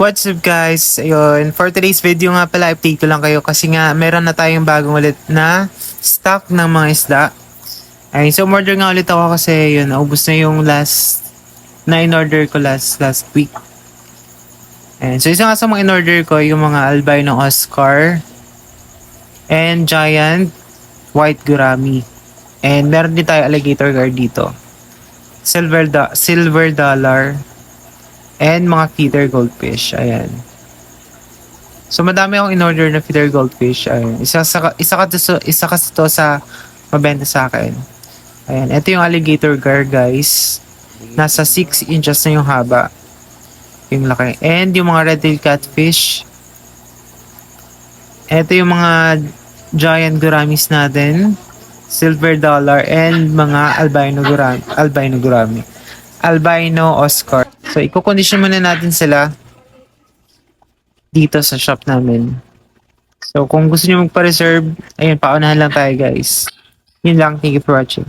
What's up guys? Ayun, for today's video nga pala, update ko lang kayo kasi nga meron na tayong bagong ulit na stock ng mga isda. Ayun, so order nga ulit ako kasi yun, naubos na yung last na in-order ko last last week. Ayun, so isa nga sa mga in-order ko yung mga albino Oscar and giant white gurami. And meron din tayo alligator guard dito. Silver, do- silver dollar and mga feeder goldfish. Ayan. So madami akong in-order na feeder goldfish. Ayan. Isa sa isa ka to, isa kasi to sa mabenta sa akin. Ayan, ito yung alligator gar guys. Nasa 6 inches na yung haba. Yung laki. And yung mga red-tailed catfish. Ito yung mga giant guramis natin. Silver dollar and mga albino gurami. Albino gurami. Albino Oscar. So, i-condition muna natin sila dito sa shop namin. So, kung gusto niyo magpa-reserve, ayun, paunahan lang tayo guys. Yun lang. Thank you for watching.